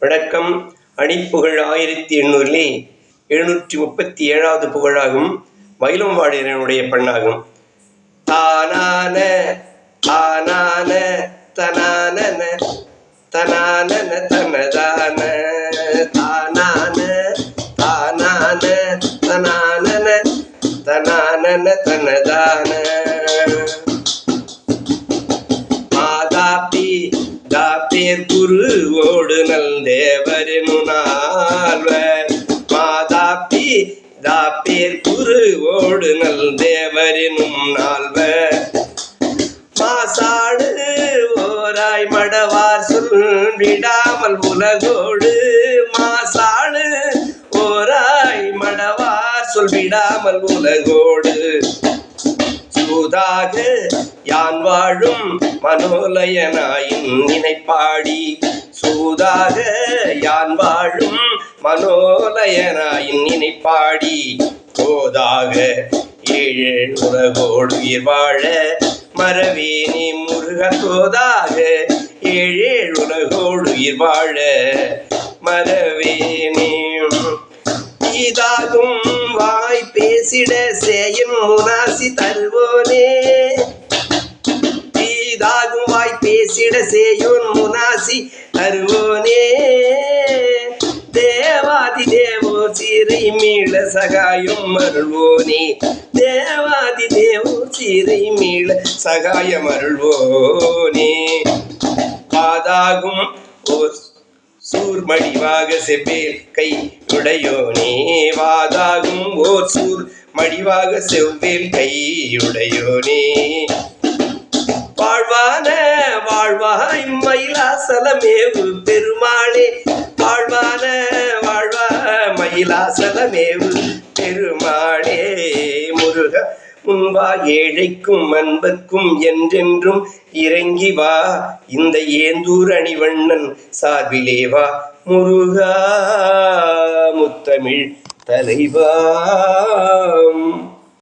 வணக்கம். அணிப்புகழ் ஆயிரத்தி எண்ணூறிலே எழுநூற்றி முப்பத்தி ஏழாவது புகழாகும். மயிலம் வாடியனுடைய பெண்ணாகும். தானான தானான தனானன தனானன தனதான. தானான தானான தனானன தனானன தனதான. மாதாப்பி தாப்பேர் குருவோடு நல் தேவரினுனால்வர் மாதாப்பி தாப்பேர் குருவோடு நல் தேவரினும் நால்வர் மாசாடு ஓராய் மடவார் சொல் விடாமல் உலகோடு மாசாடு ஓராய் மடவார் சொல் விடாமல் உலகோடு சூதாக யான் வாழும் மனோலயனாயின் நினைப்பாடி சூதாக யான் வாழும் மனோலயனாயின் நினைப்பாடி போதாக ஏழு உலகோடு உயிர் வாழ மரவேணி முருக தோதாக ஏழு உலகோடு உயிர் வாழ மரவேணி இதாகும் வாய் பேசிட சேயும் முனாசி தருவோனே. பேசிட சேயோன் முனாசி தருவோனே தேவாதி தேவோ சீரை மீள சகாயம் அருள்வோனே. தேவாதி தேவோ சீரை மீள சகாயம் அருள்வோனே. பாதாகும் சூர்மடிவாக செவ்வேல் கை உடையோனே. வாதாகும் ஓர் சூர் மடிவாக செவ்வேல் கை உடையோனே. வாழ்வாய் மயிலாசலமேவு பெருமாளே. வாழ்வான வாழ்வா மயிலாசலமேவு பெருமாளே. முருக முன்பா ஏழைக்கும் அன்பர்க்கும் என்றென்றும் இறங்கி வா. இந்த ஏந்தூர் அணிவண்ணன் சார்பிலே வா. முருகா முத்தமிழ் தலைவா.